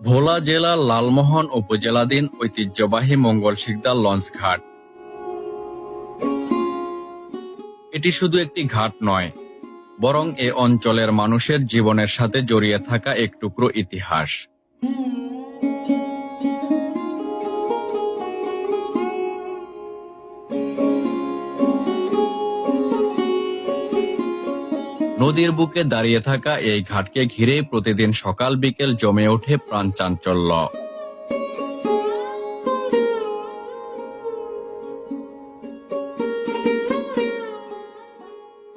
ভোলা জেলার লালমোহন উপজেলাধীন ঐতিহ্যবাহী মঙ্গল শিকদার লঞ্চ ঘাট। এটি শুধু একটি ঘাট নয়, বরং এ অঞ্চলের মানুষের জীবনের সাথে জড়িয়ে থাকা এক টুকরো ইতিহাস। নদীর বুকে দাঁড়িয়ে থাকা এই ঘাটকে ঘিরে প্রতিদিন সকাল বিকেল জমে ওঠে প্রাণ চাঞ্চল্য।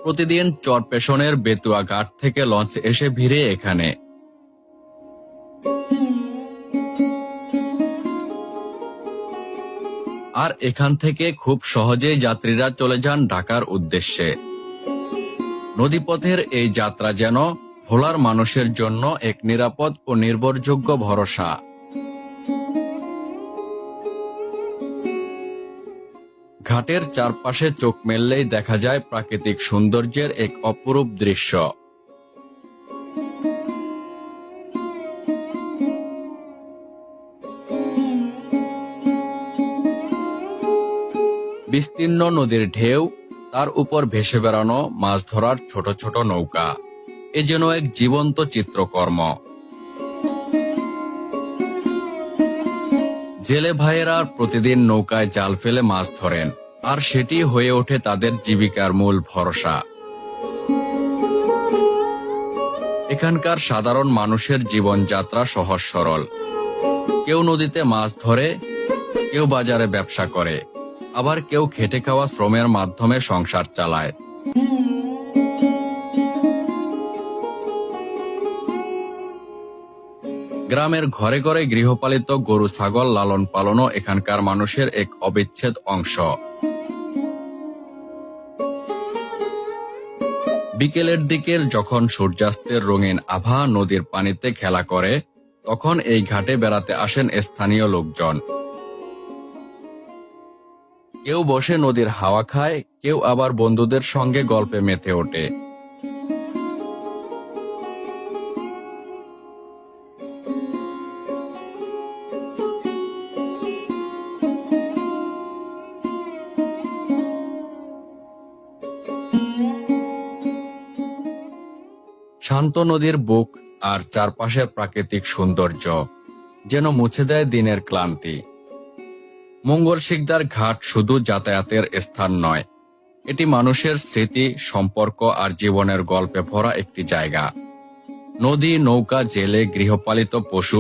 প্রতিদিন চরপেশনের বেতুয়া ঘাট থেকে লঞ্চ এসে ভিড়ে এখানে। আর এখান থেকে খুব সহজেই যাত্রীরা চলে যান ঢাকার উদ্দেশ্যে। নদীপথের এই যাত্রা যেন ভোলার মানুষের জন্য এক নিরাপদ ও নির্ভরযোগ্য ভরসা। ঘাটের চারপাশে চোখ মেললেই দেখা যায় প্রাকৃতিক সৌন্দর্যের এক অপরূপ দৃশ্য। বিস্তীর্ণ নদীর ঢেউ তার উপর ভেসে বেড়ানো মাছ ধরার ছোট ছোট নৌকা। এ যেন এক জীবন্ত চিত্রকর্ম। জেলে ভাইয়েরা প্রতিদিন নৌকায় জাল ফেলে মাছ ধরেন, আর সেটি হয়ে ওঠে তাদের জীবিকার মূল ভরসা। এখানকার সাধারণ মানুষের জীবনযাত্রা সহজ সরল। কেউ নদীতে মাছ ধরে, কেউ বাজারে ব্যবসা করে। আবার কেউ খেটে খাওয়া শ্রমের মাধ্যমে সংসার চালায়। গ্রামের ঘরে ঘরে গৃহপালিত গরু, ছাগল লালন পালনও এখানকার মানুষের এক অবিচ্ছেদ অংশ। বিকেলের দিকের যখন সূর্যাস্তের রঙিন আভা নদীর পানিতে খেলা করে, তখন এই ঘাটে বেড়াতে আসেন স্থানীয় লোকজন। কেউ বসে নদীর হাওয়া খায়, কেউ আবার বন্ধুদের সঙ্গে গল্পে মেতে ওঠে। শান্ত নদীর বুক আর চারপাশের প্রাকৃতিক সৌন্দর্য যেন মুছে দেয় দিনের ক্লান্তি। মঙ্গল শিকদার ঘাট শুধু যাতায়াতের স্থান নয়, এটি মানুষের স্মৃতি, সম্পর্ক আর জীবনের গল্পে ভরা একটি জায়গা। নদী, নৌকা, জেলে গৃহপালিত পশু